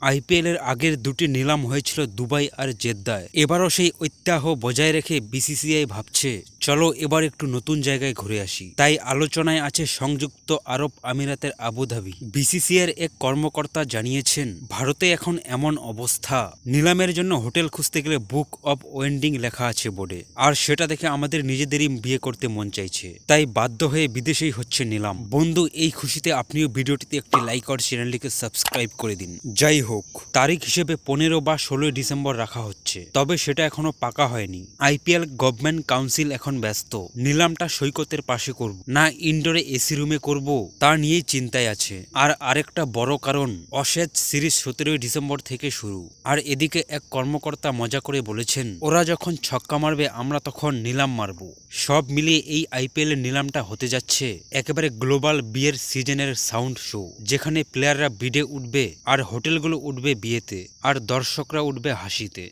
IPL এর আগের দুটি নিলাম হয়েছিল দুবাই আর জেদ্দায়। এবারও সেই ঐতিহ্য বজায় রেখে বিসিসিআই ভাবছে। চলো এবার একটু নতুন জায়গায় ঘুরে আসি। তাই আলোচনায় আছে সংযুক্ত আরব আমিরাতের আবুধাবি। বিসিসিআর এক কর্মকর্তা জানিয়েছেন, ভারতে এখন এমন অবস্থা। নিলামের জন্য হোটেল খুঁজতে গেলে বুক অব ওয়েন্ডিং লেখা আছে বোর্ডে। আর সেটা দেখে আমাদের নিজেদেরই বিয়ে করতে মন চাইছে। তাই বাধ্য হয়ে বিদেশেই হচ্ছে নিলাম। বন্ধু, এই খুশিতে আপনিও ভিডিওটিতে একটি লাইক আর চ্যানেলটিকে সাবস্ক্রাইব করে দিন। যাই হোক, তারিখ হিসেবে পনেরো বা ষোলোই ডিসেম্বর রাখা হচ্ছে। তবে সেটা এখনও পাকা হয়নি। আইপিএল গভর্নমেন্ট কাউন্সিল এখন ব্যস্ত। নিলামটা সৈকতের পাশে করব। না ইনডোরে এসি রুমে করব, তা নিয়েই চিন্তায় আছে। আর আরেকটা বড় কারণ অসেজ সিরিজ সতেরোই ডিসেম্বর থেকে শুরু। আর এদিকে এক কর্মকর্তা মজা করে বলেছেন, ওরা যখন ছক্কা মারবে, আমরা তখন নিলাম মারব। সব মিলিয়ে এই আইপিএল এর নিলামটা হতে যাচ্ছে একেবারে গ্লোবাল বিয়ের সিজনের সাউন্ড শো, যেখানে প্লেয়াররা বিডে উঠবে আর হোটেলগুলো উঠবে বিয়েতে, আর দর্শকরা উঠবে হাসিতে।